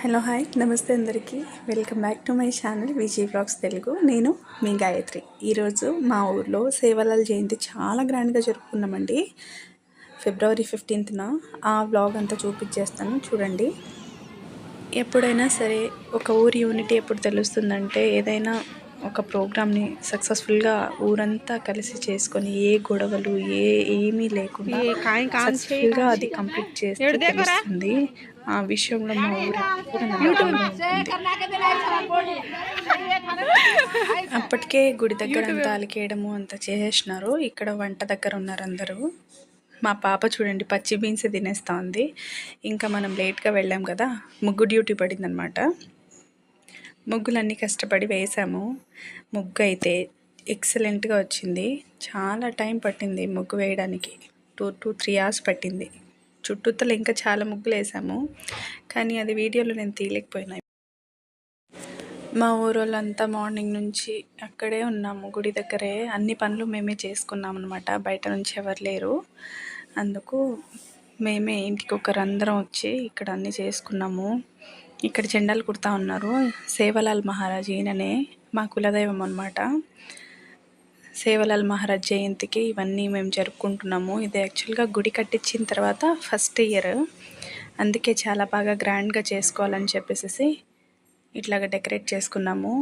Hello hi నమస్తే అందరికీ. Welcome back to my channel Vijay vlogs Telugu. నేను మీ గాయత్రి. ఈరోజు మా ఊర్లో సేవలాల్ జయంతి చాలా గ్రాండ్గా జరుపుకున్నామండి. ఫిబ్రవరి ఫిఫ్టీన్త్న ఆ వ్లాగ్ అంతా చూపించేస్తాను చూడండి. ఎప్పుడైనా సరే ఒక ఊరి యూనిటీ ఎప్పుడు తెలుస్తుందంటే ఏదైనా ఒక ప్రోగ్రామ్ని సక్సెస్ఫుల్గా ఊరంతా కలిసి చేసుకొని ఏ గొడవలు ఏ ఏమీ లేకుండా సక్సెస్ఫుల్గా అది కంప్లీట్ చేస్తే తెలుస్తుంది. ఆ విషయంలో మా ఊరు. అప్పటికే గుడి దగ్గర అంతా అలికేయడము అంతా చేసేసినారు. ఇక్కడ వంట దగ్గర ఉన్నారు అందరూ. మా పాప చూడండి పచ్చి బీన్స్ తినేస్తా ఉంది ఇంకా మనం లేట్గా వెళ్ళాం కదా ముగ్గు డ్యూటీ పడిందనమాట ముగ్గులన్నీ కష్టపడి వేసాము. ముగ్గు అయితే ఎక్సలెంట్గా వచ్చింది. చాలా టైం పట్టింది ముగ్గు వేయడానికి. టూ టూ త్రీ అవర్స్ పట్టింది. చుట్టూతలు ఇంకా చాలా ముగ్గులు వేసాము కానీ అది వీడియోలో నేను తీయలేకపోయినా. మా ఊరోళ్ళంతా మార్నింగ్ నుంచి అక్కడే ఉన్నాము గుడి దగ్గరే. అన్ని పనులు మేమే చేసుకున్నాం అనమాట బయట నుంచి ఎవరు లేరు. అందుకు మేమే ఇంటికి ఒకరు అందరం వచ్చి ఇక్కడ అన్నీ చేసుకున్నాము. ఇక్కడ జెండాలు కుడతా ఉన్నారు. సేవలాల్ మహారాజ్ ఈయననే. మా కులదైవం అనమాట సేవలాల్ మహారాజ్ జయంతికి ఇవన్నీ మేము జరుపుకుంటున్నాము. ఇది యాక్చువల్గా గుడి కట్టించిన తర్వాత ఫస్ట్ ఇయర్. అందుకే చాలా బాగా గ్రాండ్గా చేసుకోవాలని చెప్పేసి ఇట్లాగ డెకరేట్ చేసుకున్నాము.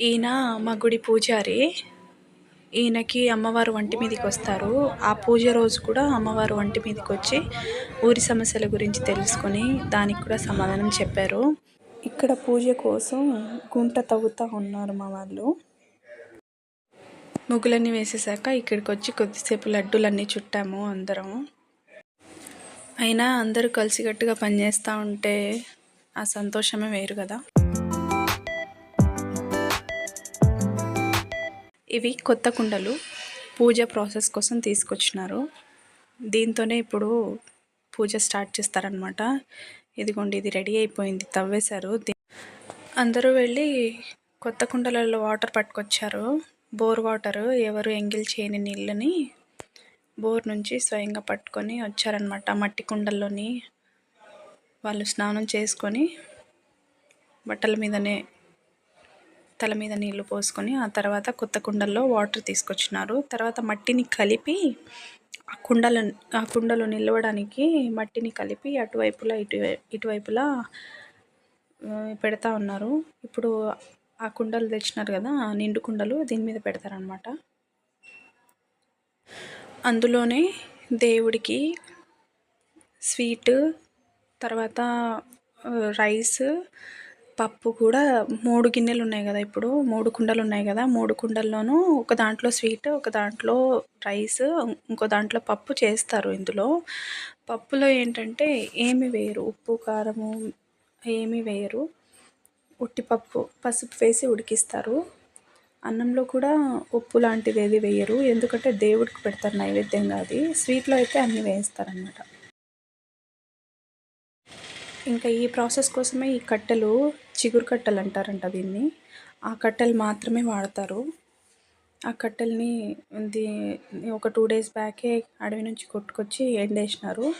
ఈయన మా గుడి పూజారి. ఈయనకి అమ్మవారు వంటి మీదకి వస్తారు. ఆ పూజ రోజు కూడా అమ్మవారు వంటి మీదకి వచ్చి ఊరి సమస్యల గురించి తెలుసుకొని దానికి కూడా సమాధానం చెప్పారు. ఇక్కడ పూజ కోసం గుంట తవ్వుతూ ఉన్నారు మా వాళ్ళు. ముగ్గులన్నీ వేసేసాక ఇక్కడికి వచ్చి కొద్దిసేపు లడ్డూలన్నీ చుట్టాము అందరం. అయినా అందరూ కలిసికట్టుగా పనిచేస్తూ ఉంటే ఆ సంతోషమే వేరు కదా. ఇవి కొత్త కుండలు పూజ ప్రాసెస్ కోసం తీసుకొచ్చినారు. దీంతోనే ఇప్పుడు పూజ స్టార్ట్ చేస్తారనమాట ఇదిగోండి ఇది రెడీ అయిపోయింది తవ్వేశారు. అందరూ వెళ్ళి కొత్త కుండలలో వాటర్ పట్టుకొచ్చారు. బోర్ వాటర్ ఎవరు ఎంగిల్ చేయని నీళ్ళని బోర్ నుంచి స్వయంగా పట్టుకొని వచ్చారనమాట మట్టి కుండల్లోని. వాళ్ళు స్నానం చేసుకొని బట్టల మీదనే తల మీద నీళ్ళు పోసుకొని ఆ తర్వాత కొత్త కుండల్లో వాటర్ తీసుకొచ్చినారు. తర్వాత మట్టిని కలిపి ఆ కుండల ఆ కుండలో నిలవడానికి మట్టిని కలిపి అటువైపులా ఇటు ఇటువైపులా పెడతా ఉన్నారు. ఇప్పుడు ఆ కుండలు తెచ్చినారు కదా నిండు కుండలు దీని మీద పెడతారనమాట అందులోనే దేవుడికి స్వీట్ తర్వాత రైస్ పప్పు కూడా మూడు గిన్నెలు ఉన్నాయి కదా ఇప్పుడు. మూడు కుండలు ఉన్నాయి కదా. మూడు కుండల్లోనూ ఒక దాంట్లో స్వీట్ ఒక దాంట్లో రైస్ ఇంకో దాంట్లో పప్పు చేస్తారు ఇందులో. పప్పులో ఏంటంటే ఏమి వేయరు. ఉప్పు కారము ఏమీ వేయరు. ఉట్టిపప్పు పసుపు వేసి ఉడికిస్తారు. అన్నంలో కూడా ఉప్పు లాంటిది ఏది వేయరు. ఎందుకంటే దేవుడికి పెడతారు నైవేద్యంగా అది. స్వీట్లో అయితే అన్నీ వేస్తారనమాట ఇంకా ఈ ప్రాసెస్ కోసమే ఈ కట్టెలు చిగురు కట్టెలు అంటారంట దీన్ని. ఆ కట్టెలు మాత్రమే వాడతారు. ఆ కట్టెల్ని దీ ఒక టూ డేస్ బ్యాకే అడవి నుంచి కొట్టుకొచ్చి ఎండేసినారు.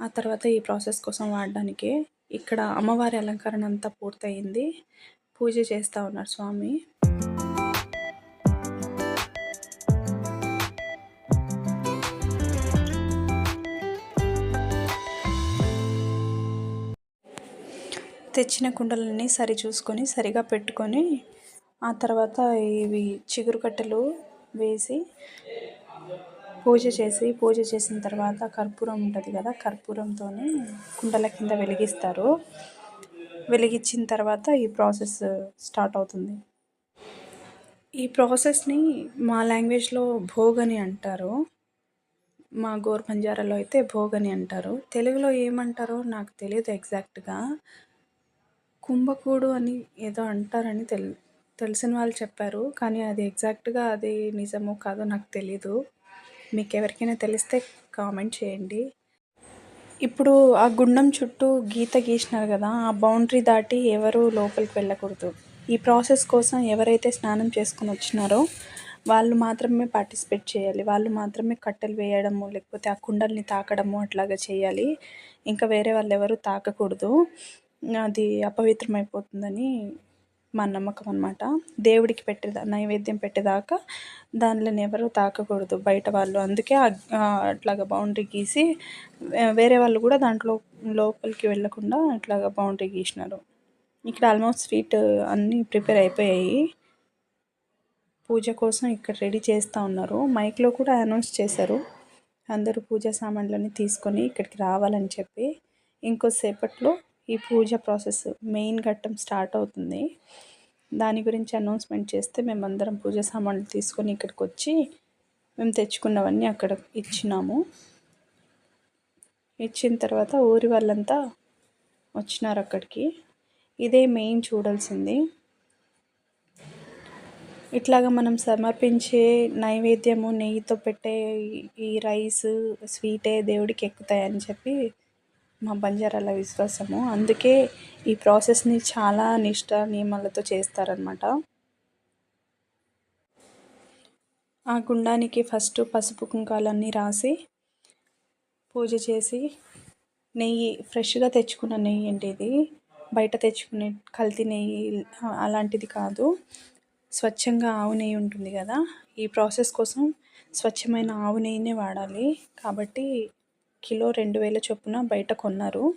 ఆ తర్వాత ఈ ప్రాసెస్ కోసం వాడడానికి ఇక్కడ అమ్మవారి అలంకరణ అంతా పూర్తయింది. పూజ చేస్తూ ఉన్నారు స్వామి. తెచ్చిన కుండలన్నీ సరి చూసుకొని సరిగా పెట్టుకొని ఆ తర్వాత ఇవి చిగురు కట్టెలు వేసి పూజ చేసి పూజ చేసిన తర్వాత కర్పూరం ఉంటుంది కదా కర్పూరంతో కుండల కింద వెలిగిస్తారు. వెలిగించిన తర్వాత ఈ ప్రాసెస్ స్టార్ట్ అవుతుంది. ఈ ప్రాసెస్ని మా లాంగ్వేజ్లో భోగని అని అంటారు. మా గోర్ పంజారాలో అయితే భోగని అని అంటారు. తెలుగులో ఏమంటారో నాకు తెలియదు ఎగ్జాక్ట్గా. కుంభకూడు అని ఏదో అంటారని తెల్ తెలిసిన వాళ్ళు చెప్పారు. కానీ అది ఎగ్జాక్ట్గా అది నిజమో కాదో నాకు తెలీదు. మీకు ఎవరికైనా తెలిస్తే కామెంట్ చేయండి. ఇప్పుడు ఆ గుండం చుట్టూ గీత గీసినారు కదా ఆ బౌండరీ దాటి ఎవరు లోపలికి వెళ్ళకూడదు. ఈ ప్రాసెస్ కోసం ఎవరైతే స్నానం చేసుకుని వచ్చినారో వాళ్ళు మాత్రమే పార్టిసిపేట్ చేయాలి. వాళ్ళు మాత్రమే కట్టెలు వేయడము లేకపోతే ఆ కుండల్ని తాకడము అట్లాగా చేయాలి. ఇంకా వేరే వాళ్ళు ఎవరు తాకకూడదు. అది అపవిత్రమైపోతుందని మా నమ్మకం అనమాట దేవుడికి పెట్టే నైవేద్యం పెట్టేదాకా దానిలో ఎవరు తాకకూడదు. బయట వాళ్ళు అందుకే అట్లాగా బౌండరీ గీసి వేరే వాళ్ళు కూడా దాంట్లో లోపలికి వెళ్ళకుండా అట్లాగా బౌండరీ గీసినారు. ఇక్కడ ఆల్మోస్ట్ స్వీట్ అన్నీ ప్రిపేర్ అయిపోయాయి. పూజ కోసం ఇక్కడ రెడీ చేస్తూ ఉన్నారు. మైక్లో కూడా అనౌన్స్ చేశారు. అందరూ పూజా సామాన్లన్నీ తీసుకొని ఇక్కడికి రావాలని చెప్పి. ఇంకోసేపట్లో ఈ పూజ ప్రాసెస్ మెయిన్ ఘట్టం స్టార్ట్ అవుతుంది. దాని గురించి అనౌన్స్మెంట్ చేస్తే మేమందరం పూజ సామాన్లు తీసుకొని ఇక్కడికి వచ్చి మేము తెచ్చుకున్నవన్నీ అక్కడ ఇచ్చినాము. ఇచ్చిన తర్వాత ఊరి వాళ్ళంతా వచ్చినారు అక్కడికి. ఇదే మెయిన్ చూడాల్సింది. ఇట్లాగా మనం సమర్పించే నైవేద్యము నెయ్యితో పెట్టే ఈ రైస్ స్వీటే దేవుడికి ఎక్కుతాయని చెప్పి మా బంజారాల విశ్వాసము. అందుకే ఈ ప్రాసెస్ని చాలా నిష్ట నియమాలతో చేస్తారనమాట ఆ గుండానికి ఫస్ట్ పసుపు కుంకాలన్నీ రాసి పూజ చేసి నెయ్యి ఫ్రెష్గా తెచ్చుకున్న నెయ్యి అండి ఇది. బయట తెచ్చుకునే కల్తీ నెయ్యి అలాంటిది కాదు. స్వచ్ఛంగా ఆవు నెయ్యి ఉంటుంది కదా. ఈ ప్రాసెస్ కోసం స్వచ్ఛమైన ఆవు నెయ్యినే వాడాలి. కాబట్టి కిలో రెండు వేల చొప్పున బయట కొన్నారు.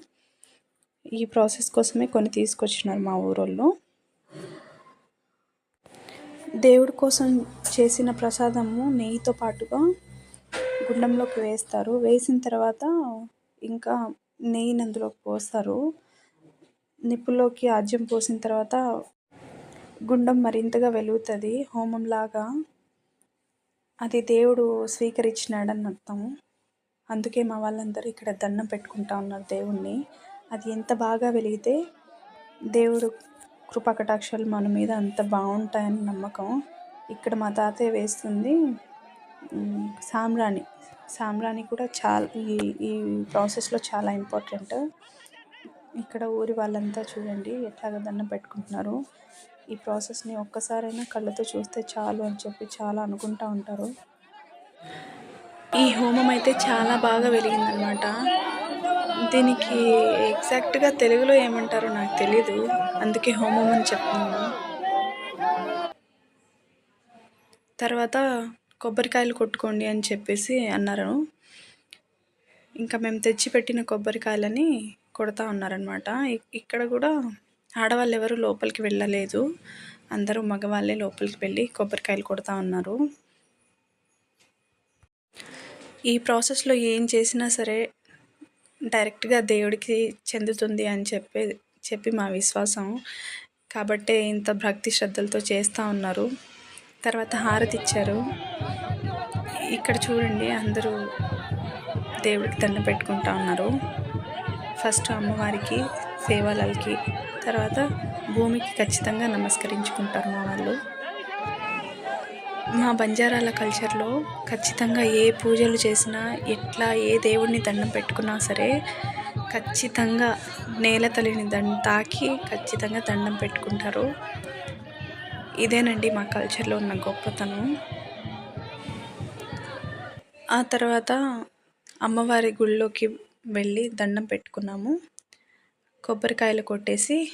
ఈ ప్రాసెస్ కోసమే కొన్ని తీసుకొచ్చినారు మా ఊరోళ్ళు. దేవుడి కోసం చేసిన ప్రసాదము నెయ్యితో పాటుగా గుండంలోకి వేస్తారు. వేసిన తర్వాత ఇంకా నెయ్యిని అందులోకి పోస్తారు. నిప్పులోకి ఆజ్యం పోసిన తర్వాత గుండం మరింతగా వెలుగుతుంది. హోమంలాగా అది దేవుడు స్వీకరించినాడని అర్థం అందుకే మా వాళ్ళందరూ ఇక్కడ దండం పెట్టుకుంటా ఉన్నారు దేవుణ్ణి. అది ఎంత బాగా వెలిగితే దేవుడు కృపకటాక్షాలు మన మీద అంత బాగుంటాయని నమ్మకం. ఇక్కడ మా తాతయ్య వేస్తుంది సామ్రాణి. సామ్రాణి కూడా చాలా ఈ ఈ ప్రాసెస్లో చాలా ఇంపార్టెంట్ ఇక్కడ ఊరి వాళ్ళంతా చూడండి ఎట్లాగ దండం పెట్టుకుంటున్నారు. ఈ ప్రాసెస్ని ఒక్కసారైనా కళ్ళతో చూస్తే చాలు అని చెప్పి చాలా అనుకుంటూ ఉంటారు. ఈ హోమం అయితే చాలా బాగా వెలిగిందనమాట దీనికి ఎగ్జాక్ట్గా తెలుగులో ఏమంటారో నాకు తెలీదు. అందుకే హోమం అని చెప్తున్నాను. తర్వాత కొబ్బరికాయలు కొట్టుకోండి అని చెప్పేసి అన్నారు. ఇంకా మేము తెచ్చిపెట్టిన కొబ్బరికాయలని కొడతా ఉన్నారనమాట ఇక్కడ కూడా ఆడవాళ్ళు ఎవరు లోపలికి వెళ్ళలేదు. అందరూ మగవాళ్ళే లోపలికి వెళ్ళి కొబ్బరికాయలు కొడతా ఉన్నారు. ఈ ప్రాసెస్లో ఏం చేసినా సరే డైరెక్ట్గా దేవుడికి చెందుతుంది అని చెప్పి చెప్పి మా విశ్వాసం. కాబట్టే ఇంత భక్తి శ్రద్ధలతో చేస్తూ ఉన్నారు. తర్వాత హారతి ఇచ్చారు. ఇక్కడ చూడండి అందరూ దేవుడికి దండ పెట్టుకుంటా ఉన్నారు. ఫస్ట్ అమ్మవారికి సేవాలకి తర్వాత భూమికి ఖచ్చితంగా నమస్కరించుకుంటారు మా వాళ్ళు. మా బంజారాల కల్చర్లో ఖచ్చితంగా ఏ పూజలు చేసినా ఎట్లా ఏ దేవుడిని దండం పెట్టుకున్నా సరే ఖచ్చితంగా నేల తల్లిని దండ తాకి ఖచ్చితంగా దండం పెట్టుకుంటారు. ఇదేనండి మా కల్చర్లో ఉన్న గొప్పతనం. ఆ తర్వాత అమ్మవారి గుళ్ళోకి వెళ్ళి దండం పెట్టుకున్నాము. కొబ్బరికాయలు కొట్టేసి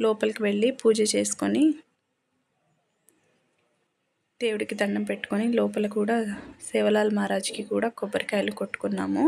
లోపలికి వెళ్ళి పూజ చేసుకొని దేవుడికి దండం పెట్టుకొని లోపల కూడా సేవలాల్ మహారాజ్కి కూడా కొబ్బరికాయలు కొట్టుకున్నాము.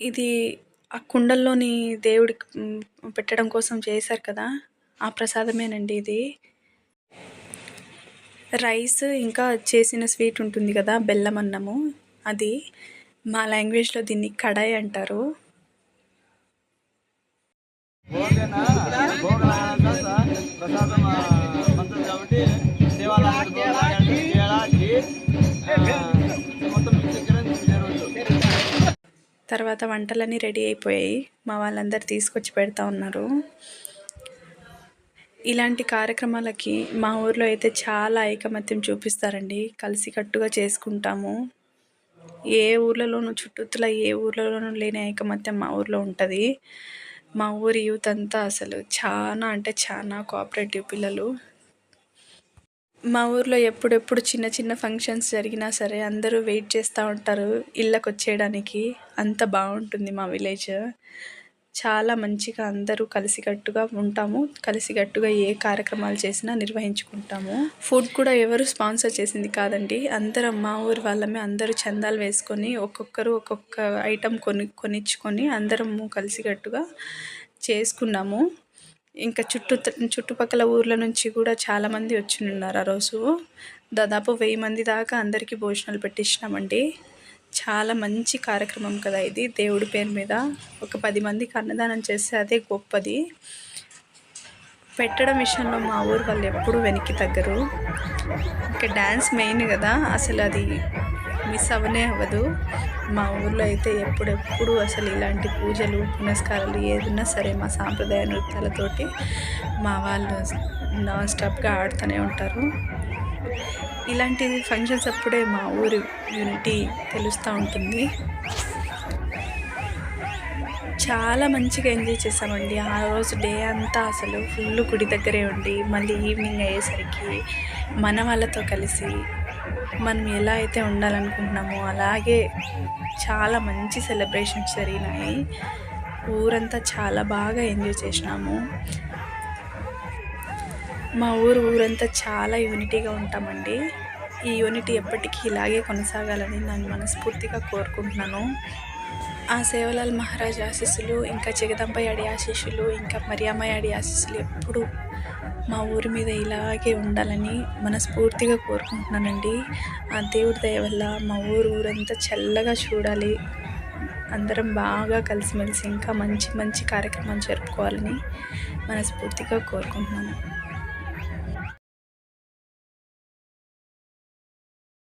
ఇది ఆ కుండల్లోని దేవుడికి పెట్టడం కోసం చేశారు కదా? ఆ ప్రసాదమేనండి ఇది. రైస్ ఇంకా చేసిన స్వీట్ ఉంటుంది కదా బెల్లం అన్నము. అది మా లాంగ్వేజ్లో దీన్ని కడాయి అంటారు. ప్రసాదం కాబట్టి తర్వాత వంటలన్నీ రెడీ అయిపోయాయి. మా వాళ్ళందరూ తీసుకొచ్చి పెడతా ఉన్నారు. ఇలాంటి కార్యక్రమాలకి మా ఊర్లో అయితే చాలా ఐకమత్యం చూపిస్తారండి. కలిసికట్టుగా చేసుకుంటాము. ఏ ఊర్లలోనూ చుట్టూతుల ఏ ఊర్లలోనూ లేని ఐకమత్యం మా ఊర్లో ఉంటుంది. మా ఊరి యూత్ అంతా అసలు చాలా అంటే చాలా కోఆపరేటివ్ పిల్లలు. మా ఊర్లో ఎప్పుడెప్పుడు చిన్న చిన్న ఫంక్షన్స్ జరిగినా సరే అందరూ వెయిట్ చేస్తూ ఉంటారు ఇళ్ళకి వచ్చేయడానికి అంత బాగుంటుంది మా విలేజ్. చాలా మంచిగా అందరూ కలిసికట్టుగా ఉంటాము. కలిసికట్టుగా ఏ కార్యక్రమాలు చేసినా నిర్వహించుకుంటాము. ఫుడ్ కూడా ఎవరు స్పాన్సర్ చేసింది కాదండి. అందరం మా ఊరి వాళ్ళమే అందరూ చందాలు వేసుకొని ఒక్కొక్కరు ఒక్కొక్క ఐటెం కొని కొనిచ్చుకొని అందరము కలిసికట్టుగా చేసుకున్నాము. ఇంకా చుట్టూ చుట్టుపక్కల ఊర్ల నుంచి కూడా చాలామంది వచ్చి ఉన్నారు ఆ రోజు. దాదాపు వెయ్యి మంది దాకా అందరికీ భోజనాలు పెట్టించినామండి. చాలా మంచి కార్యక్రమం కదా ఇది. దేవుడి పేరు మీద ఒక పది మందికి అన్నదానం చేస్తే అదే గొప్పది. పెట్టడం విషయంలో మా ఊరు వాళ్ళు ఎప్పుడూ వెనక్కి తగ్గరు. ఇంకా డ్యాన్స్ మెయిన్ కదా. అసలు అది మిస్ అవ్వనే అవ్వదు. మా ఊర్లో అయితే ఎప్పుడెప్పుడు అసలు ఇలాంటి పూజలు పునస్కారాలు ఏదైనా సరే మా సాంప్రదాయ నృత్యాలతోటి మా వాళ్ళు నాన్ స్టాప్గా ఆడుతూనే ఉంటారు. ఇలాంటి ఫంక్షన్స్ అప్పుడే మా ఊరి యూనిటీ తెలుస్తూ ఉంటుంది. చాలా మంచిగా ఎంజాయ్ చేసామండి ఆ రోజు డే అంతా అసలు ఫుల్ గుడి దగ్గరే ఉండి మళ్ళీ ఈవినింగ్ అయ్యేసరికి మన వాళ్ళతో కలిసి మనం ఎలా అయితే ఉండాలనుకుంటున్నామో అలాగే చాలా మంచి సెలబ్రేషన్స్ జరిగినాయి. ఊరంతా చాలా బాగా ఎంజాయ్ చేసినాము. మా ఊరు ఊరంతా చాలా యూనిటీగా ఉంటామండి. ఈ యూనిటీ ఎప్పటికీ ఇలాగే కొనసాగాలని నేను మనస్ఫూర్తిగా కోరుకుంటున్నాను. ఆ సేవలాల్ మహారాజ్ ఆశీస్సులు ఇంకా అడి ఆశీస్సులు ఇంకా మరియమ్మయ్య ఆశీస్సులు ఎప్పుడు మా ఊరి మీద ఇలాగే ఉండాలని మనస్ఫూర్తిగా కోరుకుంటున్నానండి. ఆ దేవుడి దయ వల్ల మా ఊరు ఊరంతా చల్లగా చూడాలి. అందరం బాగా కలిసిమెలిసి ఇంకా మంచి మంచి కార్యక్రమాలు జరుపుకోవాలని మనస్ఫూర్తిగా కోరుకుంటున్నాను.